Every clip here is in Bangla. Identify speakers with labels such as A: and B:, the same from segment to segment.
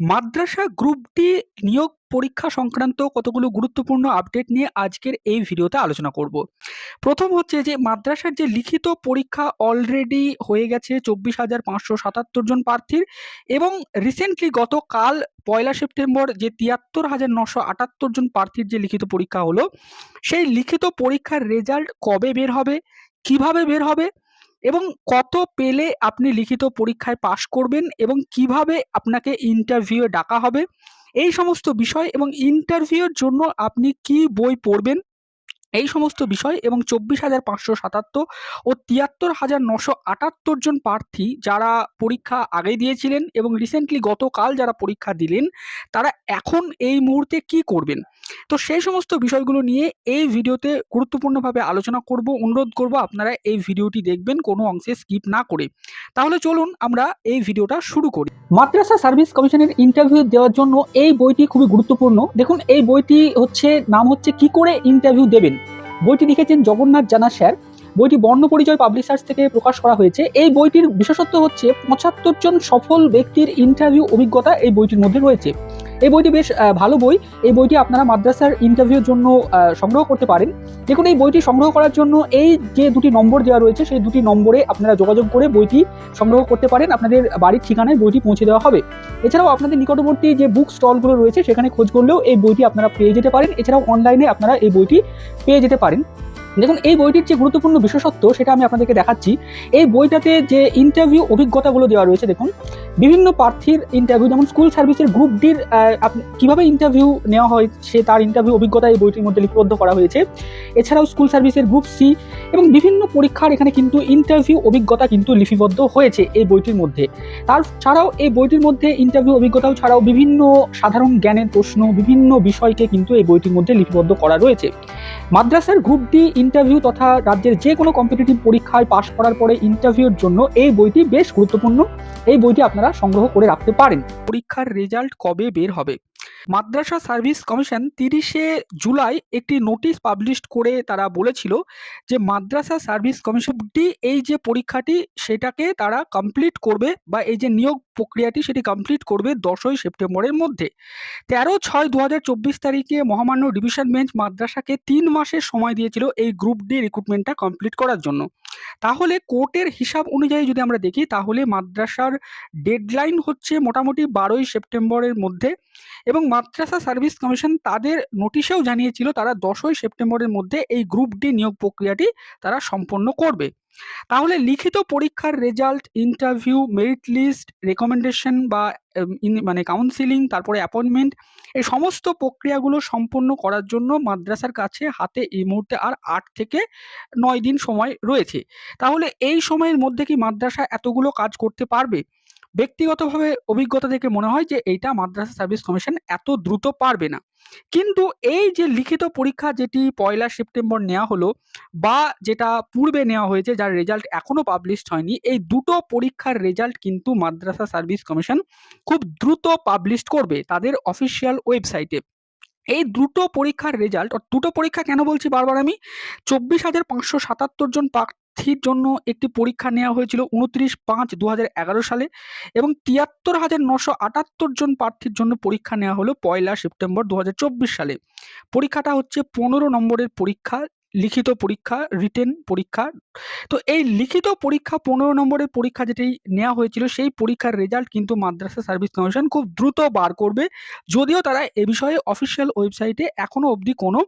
A: মাদ্রাসা গ্রুপ ডি নিয়োগ পরীক্ষা সংক্রান্ত কতগুলো গুরুত্বপূর্ণ আপডেট নিয়ে আজকের এই ভিডিওতে আলোচনা করব। প্রথম হচ্ছে যে, মাদ্রাসার যে লিখিত পরীক্ষা অলরেডি হয়ে গেছে চব্বিশ হাজার পাঁচশো সাতাত্তর জন প্রার্থীর এবং রিসেন্টলি গতকাল পয়লা সেপ্টেম্বর যে তিয়াত্তর হাজার নশো আটাত্তর জন প্রার্থীর যে লিখিত পরীক্ষা হলো, সেই লিখিত পরীক্ষার রেজাল্ট কবে বের হবে? কীভাবে বের হবে? এবং কত পেলে আপনি লিখিত পরীক্ষায় পাশ করবেন এবং কীভাবে আপনাকে ইন্টারভিউয়ে ডাকা হবে, এই সমস্ত বিষয় এবং ইন্টারভিউর জন্য আপনি কি বই পড়বেন এই সমস্ত বিষয় এবং চব্বিশ হাজার পাঁচশো সাতাত্তর ও তিয়াত্তর হাজার নশো আটাত্তর জন প্রার্থী যারা পরীক্ষা আগে দিয়েছিলেন এবং রিসেন্টলি গতকাল যারা পরীক্ষা দিলেন, তারা এখন এই মুহূর্তে কি করবেন? তো সেই সমস্ত বিষয়গুলো নিয়ে এই ভিডিওতে গুরুত্বপূর্ণভাবে আলোচনা করব, অনুরোধ করব আপনারা এই ভিডিওটি দেখবেন, কোনো অংশে স্কিপ না করে। তাহলে চলুন আমরা এই ভিডিওটা শুরু করি। মাদ্রাসা সার্ভিস কমিশনের ইন্টারভিউ দেওয়ার জন্য এই বইটি খুবই গুরুত্বপূর্ণ। দেখুন, এই বইটি হচ্ছে, নাম হচ্ছে কি করে ইন্টারভিউ দেবেন? বইটি লিখেছেন জগন্নাথ জানা স্যার। বইটি বর্ণপরিচয় পাবলিশার্স থেকে প্রকাশ করা হয়েছে। এই বইটির বিশেষত্ব হচ্ছে পঁচাত্তর জন সফল ব্যক্তির ইন্টারভিউ অভিজ্ঞতা এই বইটির মধ্যে রয়েছে। এই বইটি বেশ ভালো বই। এই বইটি আপনারা মাদ্রাসার ইন্টারভিউর জন্য সংগ্রহ করতে পারেন। দেখুন, এই বইটি সংগ্রহ করার জন্য এই যে দুটি নম্বর দেওয়া রয়েছে, সেই দুটি নম্বরে আপনারা যোগাযোগ করে বইটি সংগ্রহ করতে পারেন। আপনাদের বাড়ির ঠিকানায় বইটি পৌঁছে দেওয়া হবে। এছাড়াও আপনাদের নিকটবর্তী যে বুক স্টলগুলো রয়েছে, সেখানে খোঁজ করলেও এই বইটি আপনারা পেয়ে যেতে পারেন। এছাড়াও অনলাইনে আপনারা এই বইটি পেয়ে যেতে পারেন। দেখুন, এই বইটির যে গুরুত্বপূর্ণ বিশেষত্ব সেটা আমি আপনাদেরকে দেখাচ্ছি। এই বইটাতে যে ইন্টারভিউ অভিজ্ঞতাগুলো দেওয়া রয়েছে, দেখুন, বিভিন্ন প্রার্থীর ইন্টারভিউ যেমন স্কুল সার্ভিসের গ্রুপ ডির কীভাবে ইন্টারভিউ নেওয়া হয়, সে তার ইন্টারভিউ অভিজ্ঞতা এই বইটির মধ্যে লিপিবদ্ধ করা হয়েছে। এছাড়াও স্কুল সার্ভিসের গ্রুপ সি এবং বিভিন্ন পরীক্ষার এখানে কিন্তু ইন্টারভিউ অভিজ্ঞতা কিন্তু লিপিবদ্ধ হয়েছে এই বইটির মধ্যে। তার ছাড়াও এই বইটির মধ্যে ইন্টারভিউ অভিজ্ঞতাও ছাড়াও বিভিন্ন সাধারণ জ্ঞানের প্রশ্ন, বিভিন্ন বিষয়কে কিন্তু এই বইটির মধ্যে লিপিবদ্ধ করা রয়েছে। মাদ্রাসার গ্রুপ ডি ইন্টারভিউ তথা রাজ্যের যে কোনো কম্পিটিটিভ পরীক্ষায় পাশ করার পরে ইন্টারভিউর জন্য এই বইটি বেশ গুরুত্বপূর্ণ। এই বইটি আপনারা সংগ্রহ করে রাখতে পারেন। পরীক্ষার রেজাল্ট কবে বের হবে? মাদ্রাসা সার্ভিস কমিশন তিরিশে জুলাই একটি নোটিশ পাবলিশ করে তারা বলেছিল যে মাদ্রাসা সার্ভিস কমিশনটি এই যে পরীক্ষাটি সেটাকে তারা কমপ্লিট করবে বা এই যে নিয়োগ প্রক্রিয়াটি সেটি কমপ্লিট করবে দশই সেপ্টেম্বরের মধ্যে। তেরো ছয় দু তারিখে মহামান্য ডিভিশন বেঞ্চ মাদ্রাসাকে তিন মাসের সময় দিয়েছিল এই গ্রুপ ডি রিক্রুটমেন্টটা কমপ্লিট করার জন্য। তাহলে কোর্টের হিসাব অনুযায়ী যদি আমরা দেখি, তাহলে মাদ্রাসার ডেডলাইন হচ্ছে মোটামুটি বারোই সেপ্টেম্বরের মধ্যে এবং মাদ্রাসা সার্ভিস কমিশন তাদের নোটিশেও জানিয়েছিল তারা দশই সেপ্টেম্বরের মধ্যে এই গ্রুপ ডি নিয়োগ প্রক্রিয়াটি তারা সম্পন্ন করবে। তাহলে লিখিত পরীক্ষার result, interview, merit list, recommendation বা মানে কাউন্সিলিং, তারপরে অ্যাপয়েন্টমেন্ট, এই সমস্ত প্রক্রিয়াগুলো সম্পন্ন করার জন্য মাদ্রাসার কাছে হাতে এই মুহূর্তে আর আট থেকে নয় দিন সময় রয়েছে। তাহলে এই সময়ের মধ্যে কি মাদ্রাসা এতগুলো কাজ করতে পারবে? ব্যক্তিগতভাবে অভিজ্ঞতা থেকে মনে হয় যে এইটা মাদ্রাসা সার্ভিস কমিশন এত দ্রুত পারবে না। কিন্তু এই যে লিখিত পরীক্ষা যেটি পয়লা সেপ্টেম্বর নেওয়া হলো বা যেটা পূর্বে নেওয়া হয়েছে যার রেজাল্ট এখনও পাবলিশড হয়নি, এই দুটো পরীক্ষার রেজাল্ট কিন্তু মাদ্রাসা সার্ভিস কমিশন খুব দ্রুত পাবলিশ করবে তাদের অফিসিয়াল ওয়েবসাইটে এই দুটো পরীক্ষার রেজাল্ট দুটো পরীক্ষা কেন বলছি বারবার আমি? চব্বিশ হাজার পাঁচশো সাতাত্তর জন প্রার্থীর জন্য একটি পরীক্ষা নেওয়া হয়েছিল উনত্রিশ পাঁচ দু সালে এবং তিয়াত্তর হাজার নশো আটাত্তর জন প্রার্থীর জন্য পরীক্ষা নেওয়া হলো পয়লা সেপ্টেম্বর দু হাজার চব্বিশ সালে। পরীক্ষাটা হচ্ছে পনেরো নম্বরের পরীক্ষা লিখিত পরীক্ষা রিটেন পরীক্ষা। তো এই লিখিত পরীক্ষা, পনেরো নম্বরের পরীক্ষা যেটি নেওয়া হয়েছিল, সেই পরীক্ষার রেজাল্ট কিন্তু মাদ্রাসা সার্ভিস কমিশন খুব দ্রুত বার করবে। যদিও তারা এ বিষয়ে অফিসিয়াল ওয়েবসাইটে এখনও অবধি কোনো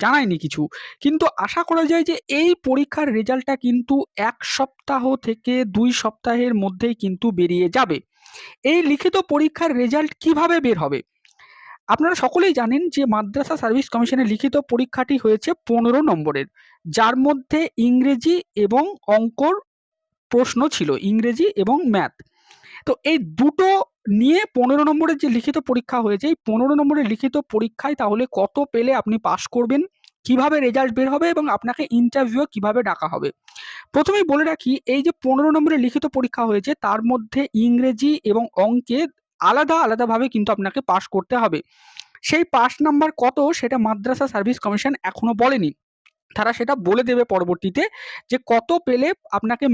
A: জানায়নি কিছু। কিন্তু আশা করা যায় যে এই পরীক্ষার রেজাল্টটা কিন্তু এক সপ্তাহ থেকে দুই সপ্তাহের মধ্যেই কিন্তু বেরিয়ে যাবে। এই লিখিত পরীক্ষার রেজাল্ট কীভাবে বের হবে? আপনারা সকলেই জানেন যে মাদ্রাসা সার্ভিস কমিশনের লিখিত পরীক্ষাটি হয়েছে পনেরো নম্বরের, যার মধ্যে ইংরেজি এবং অঙ্কর প্রশ্ন ছিল, ইংরেজি এবং ম্যাথ। তো এই দুটো নিয়ে পনেরো নম্বরের যে লিখিত পরীক্ষা হয়েছে, এই পনেরো নম্বরের লিখিত পরীক্ষায় তাহলে কত পেলে আপনি পাস করবেন, কীভাবে রেজাল্ট বের হবে এবং আপনাকে ইন্টারভিউ কীভাবে ডাকা হবে। প্রথমেই বলে রাখি, এই যে পনেরো নম্বরের লিখিত পরীক্ষা হয়েছে, তার মধ্যে ইংরেজি এবং অঙ্কে আলাদা আলাদাভাবে কিন্তু আপনাকে পাশ করতে হবে। সেই পাস নাম্বার কত সেটা মাদ্রাসা সার্ভিস কমিশন এখনও বলেনি। তারা সেটা বলে দেবে পরবর্তীতে যে কত পেলে আপনাকে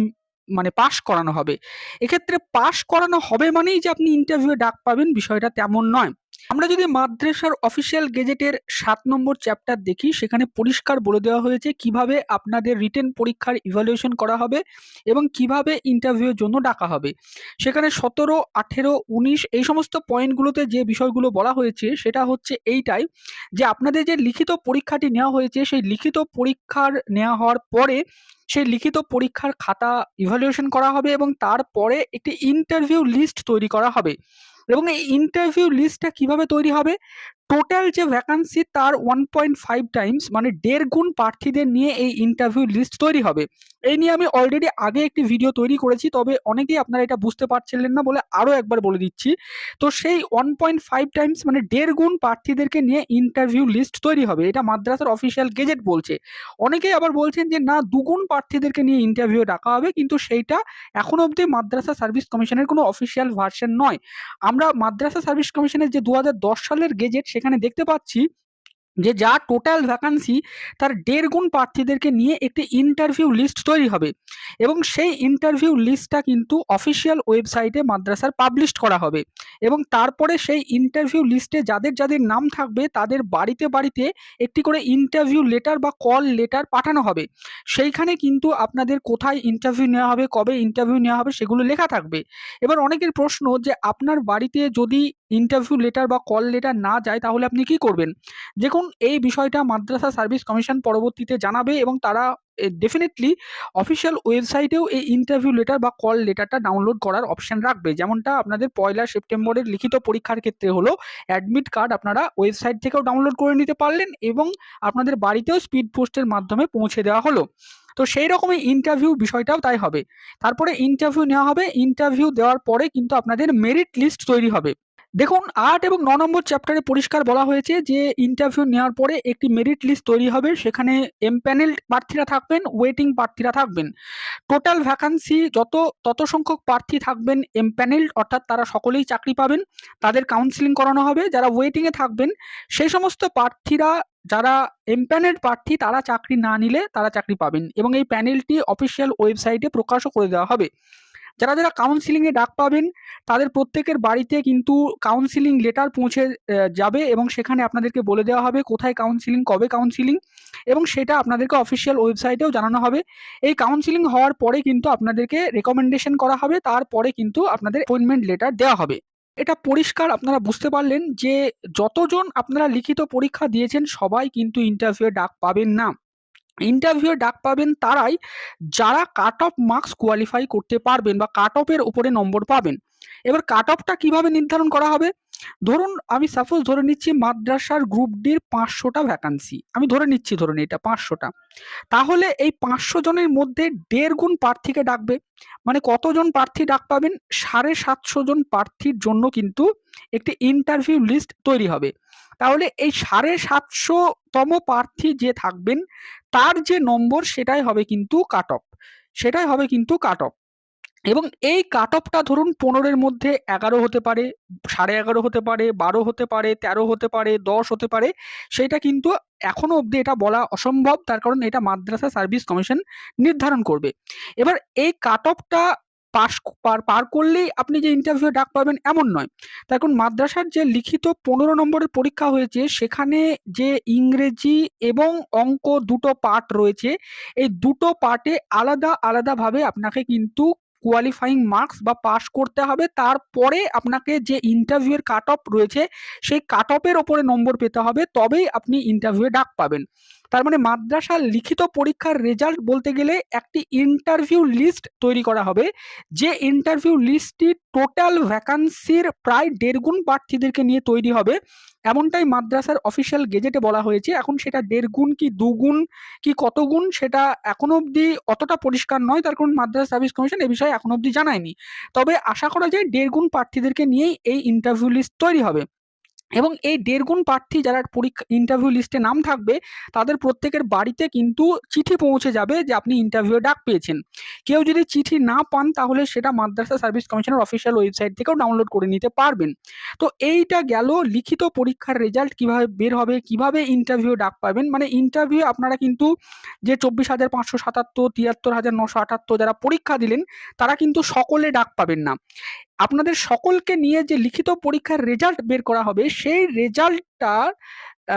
A: মানে পাশ করানো হবে। এক্ষেত্রে পাশ করানো হবে মানেই যে আপনি ইন্টারভিউয়ে ডাক পাবেন, বিষয়টা তেমন নয়। আমরা যদি মাদ্রাসার অফিসিয়াল গেজেটের সাত নম্বর চ্যাপ্টার দেখি, সেখানে পরিষ্কার বলে দেওয়া হয়েছে কীভাবে আপনাদের রিটেন পরীক্ষার ইভ্যালুয়েশন করা হবে এবং কীভাবে ইন্টারভিউয়ের জন্য ডাকা হবে। সেখানে সতেরো, আঠেরো, উনিশ, এই সমস্ত পয়েন্টগুলোতে যে বিষয়গুলো বলা হয়েছে, সেটা হচ্ছে এইটাই যে আপনাদের যে লিখিত পরীক্ষাটি নেওয়া হয়েছে, সেই লিখিত পরীক্ষার নেওয়া হওয়ার পরে সেই লিখিত পরীক্ষার খাতা ইভ্যালুয়েশন করা হবে এবং তারপরে একটি ইন্টারভিউ লিস্ট তৈরি করা হবে। এবং এই ইন্টারভিউ লিস্টটা কীভাবে তৈরি হবে? টোটাল যে ভ্যাকান্সি তার ওয়ান পয়েন্ট ফাইভ টাইমস মানে দেড় গুণ প্রার্থীদের নিয়ে এই ইন্টারভিউ লিস্ট তৈরি হবে। এই নিয়ে আমি অলরেডি আগে একটি ভিডিও তৈরি করেছি, তবে অনেকেই আপনারা এটা বুঝতে পারছিলেন না বলে আরও একবার বলে দিচ্ছি। তো সেই ওয়ান পয়েন্ট ফাইভ টাইমস মানে দেড় গুণ প্রার্থীদেরকে নিয়ে ইন্টারভিউ লিস্ট তৈরি হবে, এটা মাদ্রাসার অফিসিয়াল গেজেট বলছে। অনেকেই আবার বলছেন যে, না, দুগুণ প্রার্থীদেরকে নিয়ে ইন্টারভিউ ডাকা হবে, কিন্তু সেইটা এখন অবধি মাদ্রাসা সার্ভিস কমিশনের কোনো অফিসিয়াল ভার্সন নয়। আমরা মাদ্রাসা সার্ভিস কমিশনের যে দু হাজার দশ সালের গেজেট সেখানে দেখতে পাচ্ছি যে যা টোটাল ভ্যাকান্সি তার দেড় গুণ প্রার্থীদেরকে নিয়ে একটি ইন্টারভিউ লিস্ট তৈরি হবে। এবং সেই ইন্টারভিউ লিস্টটা কিন্তু অফিসিয়াল ওয়েবসাইটে মাদ্রাসার পাবলিশ করা হবে। এবং তারপরে সেই ইন্টারভিউ লিস্টে যাদের যাদের নাম থাকবে তাদের বাড়িতে বাড়িতে একটি করে ইন্টারভিউ লেটার বা কল লেটার পাঠানো হবে। সেইখানে কিন্তু আপনাদের কোথায় ইন্টারভিউ নেওয়া হবে, কবে ইন্টারভিউ নেওয়া হবে সেগুলো লেখা থাকবে। এবার অনেকের প্রশ্ন যে আপনার বাড়িতে যদি ইন্টারভিউ লেটার বা কল লেটার না যায়, তাহলে আপনি কি করবেন? দেখুন, এই বিষয়টা মাদ্রাসা সার্ভিস কমিশন পরবর্তীতে জানাবে এবং তারা ডেফিনেটলি অফিসিয়াল ওয়েবসাইটেও এই ইন্টারভিউ লেটার বা কল লেটারটা ডাউনলোড করার অপশন রাখবে। যেমনটা আপনাদের পয়লা সেপ্টেম্বরের লিখিত পরীক্ষার ক্ষেত্রে হলো অ্যাডমিট কার্ড আপনারা ওয়েবসাইট থেকেও ডাউনলোড করে নিতে পারলেন এবং আপনাদের বাড়িতেও স্পিড পোস্টের মাধ্যমে পৌঁছে দেওয়া হলো। তো সেই রকমই ইন্টারভিউ বিষয়টাও তাই হবে। তারপরে ইন্টারভিউ নেওয়া হবে। ইন্টারভিউ দেওয়ার পরে কিন্তু আপনাদের মেরিট লিস্ট তৈরি হবে। দেখুন, আট এবং ন নম্বর চ্যাপ্টারে পরিষ্কার বলা হয়েছে যে ইন্টারভিউ নেওয়ার পরে একটি মেরিট লিস্ট তৈরি হবে। সেখানে এমপ্যানেল প্রার্থীরা থাকবেন ওয়েটিং প্রার্থীরা থাকবেন। টোটাল ভ্যাকান্সি যত, তত সংখ্যক প্রার্থী থাকবেন এমপ্যানেল অর্থাৎ তারা সকলেই চাকরি পাবেন। তাদের কাউন্সিলিং করানো হবে। যারা ওয়েটিংয়ে থাকবেন, সেই সমস্ত প্রার্থীরা, যারা এমপ্যানেল প্রার্থী, তারা চাকরি না নিলে তারা চাকরি পাবেন। এবং এই প্যানেলটি অফিসিয়াল ওয়েবসাইটে প্রকাশও করে দেওয়া হবে। যারা যারা কাউন্সিলিংয়ে ডাক পাবেন, তাদের প্রত্যেকের বাড়িতে কিন্তু কাউন্সিলিং লেটার পৌঁছে যাবে এবং সেখানে আপনাদেরকে বলে দেওয়া হবে কোথায় কাউন্সিলিং কবে কাউন্সিলিং এবং সেটা আপনাদেরকে অফিসিয়াল ওয়েবসাইটেও জানানো হবে। এই কাউন্সিলিং হওয়ার পরে কিন্তু আপনাদেরকে রেকমেন্ডেশন করা হবে, তারপরে কিন্তু আপনাদের অ্যাপয়েন্টমেন্ট লেটার দেওয়া হবে। এটা পরিষ্কার আপনারা বুঝতে পারলেন যে যতজন আপনারা লিখিত পরীক্ষা দিয়েছেন, সবাই কিন্তু ইন্টারভিউ ডাক পাবেন না। ইন্টারভিউ ডাক পাবেন তারাই যারা কাট অফ মার্কস কোয়ালিফাই করতে পারবেন বা কাট অফের উপরে নম্বর পাবেন। এবার কাট অফটা কীভাবে নির্ধারণ করা হবে? ধরুন আমি সাপোজ ধরে নিচ্ছি মাদ্রাসার গ্রুপ ডির পাঁচশোটা ভ্যাকান্সি আমি ধরে নিচ্ছি ধরুন এটা পাঁচশোটা। তাহলে এই পাঁচশো জনের মধ্যে দেড় গুণ প্রার্থীকে ডাকবে। মানে কতজন প্রার্থী ডাক পাবেন? সাড়ে সাতশো জন প্রার্থীর জন্য কিন্তু একটি ইন্টারভিউ লিস্ট তৈরি হবে। তাহলে এই সাড়ে সাতশোতম প্রার্থী যে থাকবেন, তার যে নম্বর সেটাই হবে কিন্তু কাট অফ সেটাই হবে কিন্তু কাট অফ এবং এই কাট অফটা ধরুন পনেরোর মধ্যে এগারো হতে পারে, সাড়ে এগারো হতে পারে, বারো হতে পারে, তেরো হতে পারে, দশ হতে পারে, সেটা কিন্তু এখনও অবধি এটা বলা অসম্ভব। তার কারণ এটা মাদ্রাসা সার্ভিস কমিশন নির্ধারণ করবে। এবার এই কাট অফটা পাস পার পার করলেই আপনি যে ইন্টারভিউ ডাক পাবেন এমন নয়। তার কারণ মাদ্রাসার যে লিখিত পনেরো নম্বরের পরীক্ষা হয়েছে, সেখানে যে ইংরেজি এবং অঙ্ক দুটো পার্ট রয়েছে, এই দুটো পার্টে আলাদা, আলাদাভাবে আপনাকে কিন্তু কোয়ালিফাইং মার্কস বা পাস করতে হবে। তারপরে আপনাকে যে ইন্টারভিউয়ের কাট অফ রয়েছে, সেই কাট অফের ওপরে নম্বর পেতে হবে। তবেই আপনি ইন্টারভিউয়ে ডাক পাবেন। তার মানে মাদ্রাসার লিখিত পরীক্ষার রেজাল্ট বলতে গেলে একটি ইন্টারভিউ লিস্ট তৈরি করা হবে। যে ইন্টারভিউ লিস্টটি টোটাল ভ্যাকান্সির প্রায় দেড় গুণ প্রার্থীদেরকে নিয়ে তৈরি হবে। এমনটাই মাদ্রাসার অফিসিয়াল গেজেটে বলা হয়েছে। এখন সেটা দেড় গুণ কি দুগুণ কি কত গুণ সেটা এখনও অবধি অতটা পরিষ্কার নয়। তার কারণ মাদ্রাসা সার্ভিস কমিশন এ বিষয়ে এখনও অবধি জানায়নি। তবে আশা করা যায় দেড় গুণ প্রার্থীদেরকে নিয়েই এই ইন্টারভিউ লিস্ট তৈরি হবে। এবং এই দেড় গুণ প্রার্থী যারা পরীক্ষা ইন্টারভিউ লিস্টে নাম থাকবে, তাদের প্রত্যেকের বাড়িতে কিন্তু চিঠি পৌঁছে যাবে যে আপনি ইন্টারভিউ ডাক পেয়েছেন। কেউ যদি চিঠি না পান, তাহলে সেটা মাদ্রাসা সার্ভিস কমিশনের অফিসিয়াল ওয়েবসাইট থেকেও ডাউনলোড করে নিতে পারবেন। তো এইটা গেল লিখিত পরীক্ষার রেজাল্ট কীভাবে বের হবে, কীভাবে ইন্টারভিউ ডাক পাবেন। মানে ইন্টারভিউ আপনারা কিন্তু যে চব্বিশ হাজার পাঁচশো সাতাত্তর, তিয়াত্তর হাজার নশো আটাত্তর যারা পরীক্ষা দিলেন, তারা কিন্তু সকলে ডাক পাবেন না। আপনাদের সকলকে নিয়ে যে লিখিত পরীক্ষার রেজাল্ট বের করা হবে, সেই রেজাল্টটার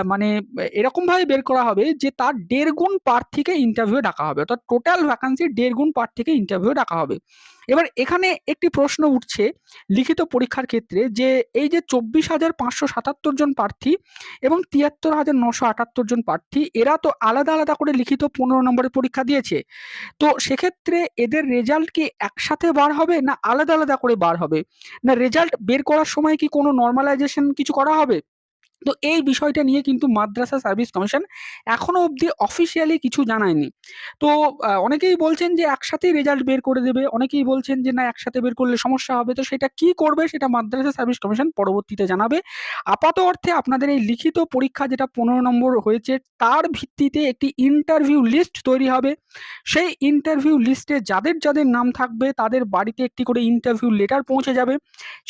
A: মানে এরকমভাবে বের করা হবে যে তার দেড় গুণ প্রার্থীকে ইন্টারভিউ ডাকা হবে। অর্থাৎ টোটাল ভ্যাকান্সি দেড় গুণ প্রার্থীকে ইন্টারভিউ ডাকা হবে। এবার এখানে একটি প্রশ্ন উঠছে লিখিত পরীক্ষার ক্ষেত্রে যে এই যে চব্বিশ হাজার পাঁচশো সাতাত্তর জন প্রার্থী এবং তিয়াত্তর হাজার নশো আটাত্তর জন প্রার্থী, এরা তো আলাদা আলাদা করে লিখিত পনেরো নম্বরের পরীক্ষা দিয়েছে। তো সেক্ষেত্রে এদের রেজাল্ট কি একসাথে বার হবে না আলাদা আলাদা করে বার হবে? না রেজাল্ট বের করার সময় কি কোনো নর্মালাইজেশন কিছু করা হবে? তো এই বিষয়টা নিয়ে কিন্তু মাদ্রাসা সার্ভিস কমিশন এখনও অবধি অফিসিয়ালি কিছু জানায়নি। তো অনেকেই বলছেন যে একসাথেই রেজাল্ট বের করে দেবে, অনেকেই বলছেন যে না, একসাথে বের করলে সমস্যা হবে। তো সেটা কি করবে সেটা মাদ্রাসা সার্ভিস কমিশন পরবর্তীতে জানাবে। আপাত অর্থে আপনাদের এই লিখিত পরীক্ষা যেটা পনেরো নম্বর হয়েছে, তার ভিত্তিতে একটি ইন্টারভিউ লিস্ট তৈরি হবে। সেই ইন্টারভিউ লিস্টে যাদের যাদের নাম থাকবে, তাদের বাড়িতে একটি করে ইন্টারভিউ লেটার পৌঁছে যাবে।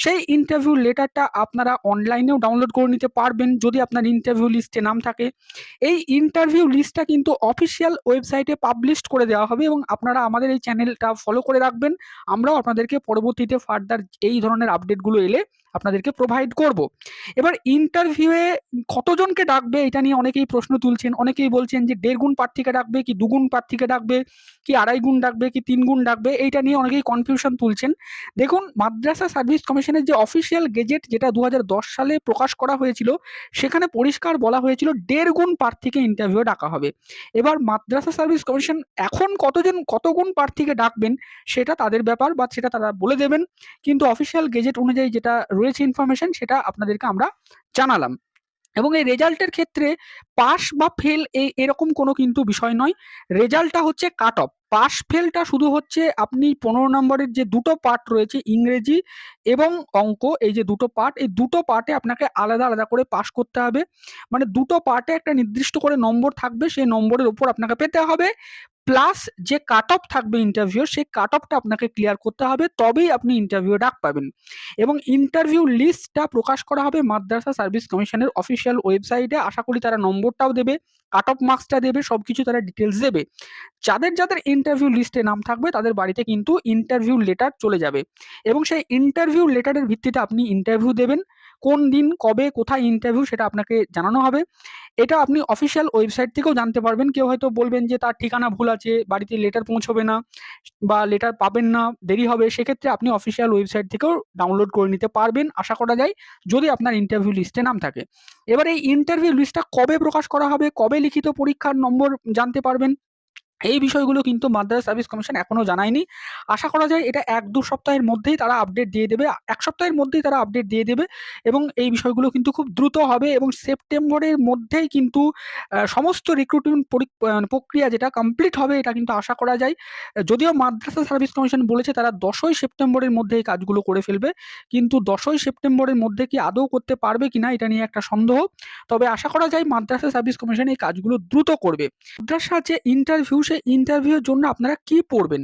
A: সেই ইন্টারভিউ লেটারটা আপনারা অনলাইনেও ডাউনলোড করে নিতে পারবেন। যদি আপনার ইন্টারভিউ লিস্টে নাম থাকে। এই ইন্টারভিউ লিস্টটা কিন্তু অফিসিয়াল ওয়েবসাইটে পাবলিশড করে দেওয়া হবে এবং আপনারা আমাদের এই চ্যানেলটা ফলো করে রাখবেন। আমরাও আপনাদেরকে পরবর্তীতে ফার্দার এই ধরনের আপডেটগুলো এলে আপনাদেরকে প্রোভাইড করব। এবার ইন্টারভিউয়ে কতজনকে ডাকবে এটা নিয়ে অনেকেই প্রশ্ন তুলছেন, অনেকেই বলছেন যে দেড় গুণ প্রার্থীকে ডাকবে কি দুগুণ প্রার্থীকে ডাকবে, কি আড়াই গুণ ডাকবে, কি তিন গুণ ডাকবে, এইটা নিয়ে অনেকেই কনফিউশন তুলছেন। দেখুন, মাদ্রাসা সার্ভিস কমিশনের যে অফিসিয়াল গেজেট যেটা দু হাজার দশ সালে প্রকাশ করা হয়েছিল, সেখানে পরিষ্কার বলা হয়েছিল দেড় গুণ প্রার্থীকে ইন্টারভিউ ডাকা হবে। এবার মাদ্রাসা সার্ভিস কমিশন এখন কতজন কত গুণ প্রার্থীকে ডাকবেন, সেটা তাদের ব্যাপার বা সেটা তারা বলে দেবেন। কিন্তু অফিসিয়াল গেজেট অনুযায়ী যেটা রয়েছে ইনফরমেশন সেটা আপনাদেরকে আমরা জানালাম। এবং এই রেজাল্টের ক্ষেত্রে পাস বা ফেল এই এরকম কোনো কিন্তু বিষয় নয়। রেজাল্টটা হচ্ছে কাট অফ পাস ফেলটা শুধু হচ্ছে আপনি পনেরো নম্বরের যে দুটো পার্ট রয়েছে, ইংরেজি এবং অঙ্ক, এই যে দুটো পার্ট এই দুটো পার্টে আপনাকে আলাদা আলাদা করে পাস করতে হবে। মানে দুটো পার্টে একটা নির্দিষ্ট করে নম্বর থাকবে, সেই নম্বরের উপর আপনাকে পেতে হবে। প্লাস যে কাট অফ থাকবে ইন্টারভিউ সেই কাট অফটা আপনাকে ক্লিয়ার করতে হবে, তবেই আপনি ইন্টারভিউ ডাক পাবেন। এবং ইন্টারভিউ লিস্টটা প্রকাশ করা হবে মাদ্রাসা সার্ভিস কমিশনের অফিসিয়াল ওয়েবসাইটে আশা করি তারা নম্বরটাও দেবে কাট অফ মার্কসটা দেবে সব কিছু তারা ডিটেলস দেবে। যাদের যাদের ইন্টারভিউ লিস্টে নাম থাকবে, তাদের বাড়িতে কিন্তু ইন্টারভিউ লেটার চলে যাবে। এবং সেই ইন্টারভিউ লেটারের ভিত্তিতে আপনি ইন্টারভিউ দেবেন। কোন দিন, কবে, কোথায় ইন্টারভিউ সেটা আপনাকে জানানো হবে। এটা আপনি অফিসিয়াল ওয়েবসাইট থেকেও জানতে পারবেন। কেউ হয়তো বলবেন যে, তার ঠিকানা ভুল আছে, বাড়িতে লেটার পৌঁছবে না বা লেটার পাবেন না, দেরি হবে। সেক্ষেত্রে আপনি অফিসিয়াল ওয়েবসাইট থেকেও ডাউনলোড করে নিতে পারবেন। আশা করা যায় যদি আপনার ইন্টারভিউ লিস্টে নাম থাকে। এবার এই ইন্টারভিউ লিস্টটা কবে প্রকাশ করা হবে, কবে লিখিত পরীক্ষার নম্বর জানতে পারবেন? এই বিষয়গুলো কিন্তু মাদ্রাস সার্ভিস কমিশন এখনও জানায়নি। আশা করা যায় এটা এক দু সপ্তাহের মধ্যেই তারা আপডেট দিয়ে দেবে। এক সপ্তাহের মধ্যেই তারা আপডেট দিয়ে দেবে এবং এই বিষয়গুলো কিন্তু খুব দ্রুত হবে এবং সেপ্টেম্বরের মধ্যেই কিন্তু সমস্ত রিক্রুটমেন্ট মানে প্রক্রিয়া যেটা কমপ্লিট হবে এটা কিন্তু আশা করা যায়। যদিও মাদ্রাসা সার্ভিস কমিশন বলেছে তারা দশই সেপ্টেম্বরের মধ্যে এই কাজগুলো করে ফেলবে। কিন্তু দশই সেপ্টেম্বরের মধ্যে কি আদৌ করতে পারবে কিনা এটা নিয়ে একটা সন্দেহ। তবে আশা করা যায় মাদ্রাসা সার্ভিস কমিশন এই কাজগুলো দ্রুত করবে। মাদ্রাসা যে ইন্টারভিউ সে ইন্টারভিউর জন্য আপনারা কি পড়বেন?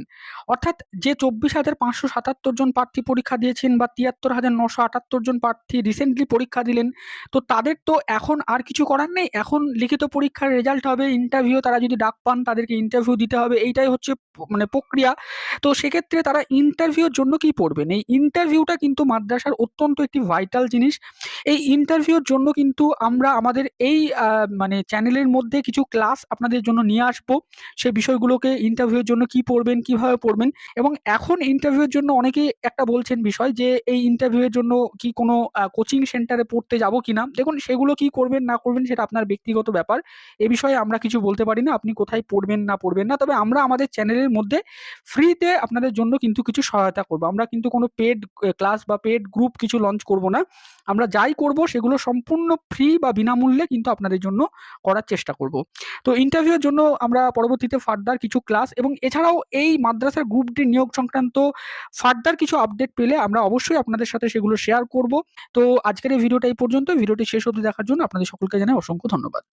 A: অর্থাৎ যে চব্বিশ হাজার পাঁচশো সাতাত্তর জন প্রার্থী পরীক্ষা দিয়েছেন বা তিয়াত্তর হাজার নশো আটাত্তর জন প্রার্থী রিসেন্টলি পরীক্ষা দিলেন, তো তাদের তো এখন আর কিছু করার নেই? এখন লিখিত পরীক্ষার রেজাল্ট হবে ইন্টারভিউ তারা যদি ডাক পান তাদেরকে ইন্টারভিউ দিতে হবে, এইটাই হচ্ছে মানে প্রক্রিয়া। তো সেক্ষেত্রে তারা ইন্টারভিউর জন্য কি পড়বেন? এই ইন্টারভিউটা কিন্তু মাদ্রাসার অত্যন্ত একটি ভাইটাল জিনিস। এই ইন্টারভিউর জন্য কিন্তু আমরা আমাদের এই মানে চ্যানেলের মধ্যে কিছু ক্লাস আপনাদের জন্য নিয়ে আসব। সে বিষয়গুলোকে ইন্টারভিউর জন্য কি পড়বেন, কীভাবে পড়বেন? এবং এখন ইন্টারভিউর জন্য অনেকেই একটা বলছেন বিষয় যে, এই ইন্টারভিউয়ের জন্য কি কোনো কোচিং সেন্টারে পড়তে যাব কি না দেখুন, সেগুলো কি করবেন, না করবেন সেটা আপনার ব্যক্তিগত ব্যাপার। এ বিষয়ে আমরা কিছু বলতে পারি না। আপনি কোথায় পড়বেন, না পড়বেন না। তবে আমরা আমাদের চ্যানেলের মধ্যে ফ্রিতে আপনাদের জন্য কিন্তু কিছু সহায়তা করব। আমরা কিন্তু কোনো পেড ক্লাস বা পেড গ্রুপ কিছু লঞ্চ করব না। আমরা যাই করব সেগুলো সম্পূর্ণ ফ্রি বা বিনামূল্যে কিন্তু আপনাদের জন্য করার চেষ্টা করব। তো ইন্টারভিউর জন্য আমরা পরবর্তীতে ফার্দার কিছু ক্লাস এবং এছাড়াও এই মাদ্রাসার গ্রুপ ডি নিয়োগ সংক্রান্ত ফার্দার কিছু আপডেট পেলে আমরা অবশ্যই আপনাদের সাথে সেগুলো শেয়ার করব। তো আজকের এই ভিডিওটা এই পর্যন্ত ভিডিওটি শেষ অবধি দেখার জন্য আপনাদের সকলকে জানাই অসংখ্য ধন্যবাদ।